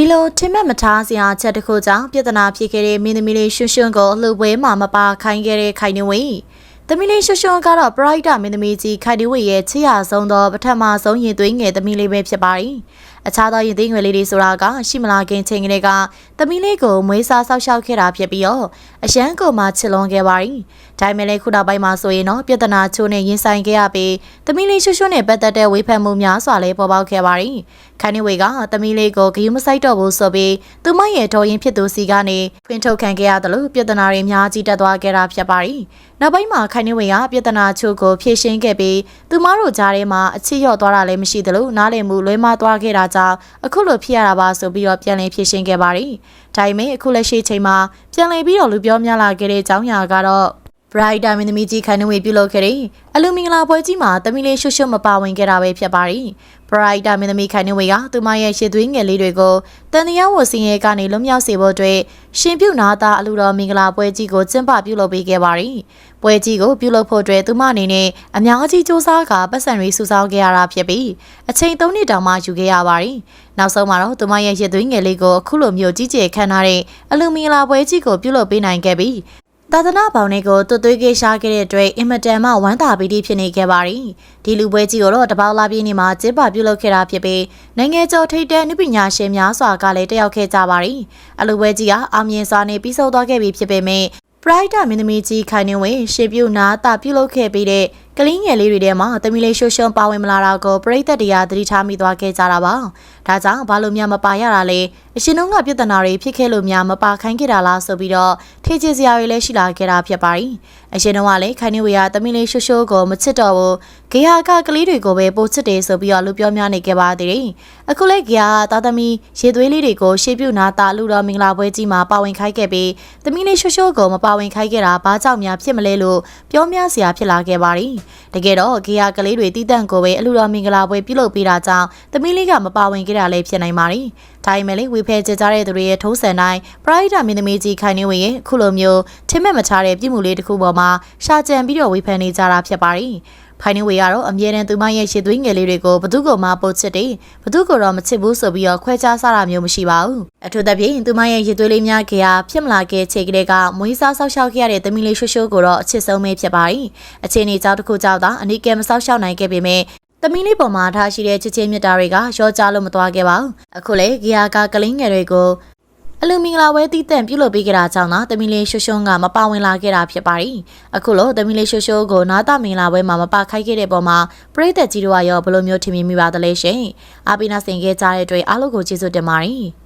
ဒီလိုထင်မှတ်မထားစရာအချက်တစ်ခုကြောင့်ပြဿနာဖြစ်ခဲ့တဲ့မင်းသမီးလေးရွှွှွှွှကိုအလှပွဲမှာမပါခိုင်းခဲ့တဲ့ခိုင်နေဝေသမီးလေးရွှွှွှွကတော့ပရိုက်တာမင်းသမီးကြီးခိုင်နေဝေရဲ့ချစ်ရဆုံးသောပထမဆုံးရင်သွေးငယ်သမီးလေးပဲဖြစ်ပါတယ် အခြားသောရင်သွေးငယ်လေးတွေဆိုတာကရှိမလာခင်ချိန်ကလေးကသမီးလေးကိုမွေးစားဆောက်ရှောက်ခဲ့တာဖြစ်ပြီးတော့အရန်ကိုမှချစ်လွန်ခဲ့ပါတယ်ဒါပေမဲ့လည်းခုနောက်ပိုင်းမှာဆိုရင်တော့ပြဿနာချိုးနဲ့ရင်ဆိုင်ခဲ့ရပြီးသမီးလေးရွှွှွှွနဲ့ပတ်သက်တဲ့ဝေဖန်မှုများစွာလည်းပေါ်ပေါက်ခဲ့ပါတယ်ခိုင်နေဝေကသမီးလေးကိုဂယုမဆိုင်တော့ဘူးဆိုပြီးသူမရဲ့တော်ရင်ဖြစ်သူစီကနေဖွင့်ထုတ်ခံခဲ့ရတယ်လို့ပြဿနာတွေအများကြီးတက်သွားခဲ့တာဖြစ်ပါတယ်။နောက်ပိုင်းမှာခိုင်နေဝေကပြဿနာချို့ကိုဖြေရှင်းခဲ့ပြီးသူမတို့ကြားထဲမှာအချစ်လျော့သွားတာလည်းမရှိသလိုနားလည်မှုလွဲမှားသွားခဲ့တာကြောင့်အခုလိုဖြစ်ရတာပါဆိုပြီးတော့ပြန်လည်ဖြေရှင်းခဲ့ပါတယ်။ဒါပေမဲ့အခုလက်ရှိချိန်မှာပြန်လည်ပြီးတော့လူပြောများလာခဲ့တဲ့အကြောင်းအရာကတော့ Bright တာမင်းသမီးကြီးခိုင်နှဝေပြုလုပ်ခဲ့တဲ့အလူမင်္ဂလာပွဲကြီးမှာသမီးလေးရွှွှွှွမပါဝင်ခဲ့တာပဲဖြစ်ပါတယ်။ Bright တာမင်းသမီးခိုင်နှဝေကသူမရဲ့ရှစ်သွေးငယ်လေးတွေကိုတန်တရားဝစင်ရဲကနေလွတ်မြောက်စေဖို့အတွက်ရှင်ပြုနာသားအလူတော်မင်္ဂလာပွဲကြီးကိုကျင်းပပြုလုပ်ပေးခဲ့ပါတယ်။ပွဲကြီးကိုပြုလုပ်ဖို့အတွက်သူမအနေနဲ့အများကြီးစူးစမ်းကပတ်စံတွေစုဆောင်းခဲ့ရတာဖြစ်ပြီးအချိန်၃နှစ်တောင်မှယူခဲ့ရပါတယ်။နောက်ဆုံးမှာတော့သူမရဲ့ရစ်သွေးငယ်လေးကိုအခုလိုမျိုးကြီးကျယ်ခမ်းနားတဲ့အလူမင်္ဂလာပွဲကြီးကိုပြုလုပ်ပေးနိုင်ခဲ့ပြီး သာသနာပေါင်းတွေကိုတွတ်သွေးကေရှားခဲ့တဲ့အတွက်အင်မတန်မှဝမ်းသာပီတိဖြစ်နေခဲ့ပါတယ်။ဒီလူပွဲကြီးကိုတော့တပေါက်လာပြင်းနေမှာကျင်းပပြုလုပ်ခဲ့တာဖြစ်ပြီးနိုင်ငံကျော်ထိပ်တန်းနုပညာရှင်များစွာကလည်းတက်ရောက်ခဲ့ကြပါတယ်။အလူပွဲကြီးကအောင်မြင်စွာနဲ့ပြီးဆုံးသွားခဲ့ပြီဖြစ်ပေမဲ့ပရိုက်တာမင်းသမီးကြီးခိုင်နေဝင်ရှေ့ပြုနာတာပြုလုပ်ခဲ့ပြီးတဲ့ ကလေးငယ်လေးတွေထဲမှာသမီးလေးရှုံရှုံပါဝင်မလာတာကိုပရိသတ်တွေကသတိထားမိသွားခဲ့ကြတာပါ။ဒါကြောင့်ဘာလို့များမပါရတာလဲအရှင်တို့ကပြဿနာတွေဖြစ်ခဲ့လို့များမပါခိုင်းခဲ့တာလားဆိုပြီးတော့ထေချေစရာတွေလည်းရှိလာခဲ့တာဖြစ်ပါတယ်။အရှင်တို့ကလည်းခိုင်နေဝေကသမီးလေးရှုံရှုံကိုမချစ်တော့ဘူး။ဂေဟာကကလေးတွေကိုပဲပိုချစ်တယ်ဆိုပြီးတော့လူပြောများနေခဲ့ပါသေးတယ်။အခုလည်းဂေဟာသားသမီးရေသွေးလေးတွေကိုရှေ့ပြုနာတာလူတော်မင်္ဂလာပွဲကြီးမှာပါဝင်ခိုင်းခဲ့ပြီးသမီးလေးရှုံရှုံကိုမပါဝင်ခိုင်းခဲ့တာဘာကြောင့်များဖြစ်မလဲလို့ပြောများစရာဖြစ်လာခဲ့ပါတယ်။တကယ်တော့ဂေယာကလေးတွေတီးတန့်ကိုပဲအလူတော်မင်္ဂလာပွဲပြုလုပ်ပေးတာကြောင့်သမီးလေးကမပါဝင်ခဲ့တာလည်းဖြစ်နိုင်ပါတယ်။ဒါပေမဲ့လည်းဝေဖဲကြကြတဲ့သူတွေရဲ့ထုံးစံတိုင်းပရိုက်တာမင်းသမီးကြီးခိုင်နေဝင်ရဲ့ခုလိုမျိုးထင်မဲ့မထားတဲ့ပြည်မှုလေးတစ်ခုပေါ်မှာရှာကြံပြီးတော့ဝေဖန်နေကြတာဖြစ်ပါတယ်။ဖိုင်နေဝေကတော့အမြဲတမ်းသူမရဲ့ရှစ်သွေးငယ်လေးတွေကိုဘသူ့ကိုမှပို့ချစ်တယ်ဘသူ့ကိုတော့မချစ်ဘူးဆိုပြီးတော့ခွဲခြားစားတာမျိုးမရှိပါဘူးအထူးသဖြင့်သူမရဲ့ရစ်သွေးလေးများခေဟာဖြစ်မလာခဲ့ချိန်ကလေးကမွေးစားဆောက်ရှောက်ခဲ့ရတဲ့သမီးလေးရွှွှွှကိုတော့အချစ်ဆုံးပဲဖြစ်ပါတယ်အချိန်ကြီးကြောက်တစ်ခုကြောက်တာအနီးကဲမဆောက်ရှောက်နိုင်ခဲ့ပေမဲ့သမီးလေးပေါ်မှာထားရှိတဲ့ချစ်ချင်းမြတ်တာတွေကရောကြလို့မသွားခဲ့ပါဘူးအခုလေဂီယာကကလင်းငယ်တွေကို အလူမင်္ဂလာဝဲတီးတန့်ပြုလုပ်ပေးကြတာကြောင့်သာတမီလေးရွှွှွှကမပါဝင်လာခဲ့တာဖြစ်ပါတယ်။အခုလိုတမီလေးရွှွှွှကိုနာတာမင်္ဂလာဝဲမှာမပါခိုက်ခဲ့တဲ့ပုံမှာပရိသတ်ကြီးတို့ကရောဘယ်လိုမျိုးထင်မြင်မိပါသလဲရှင်။အာပီနာစင်ခဲ့ကြတဲ့အတွက်အားလုံးကိုကျေးဇူးတင်ပါတယ်။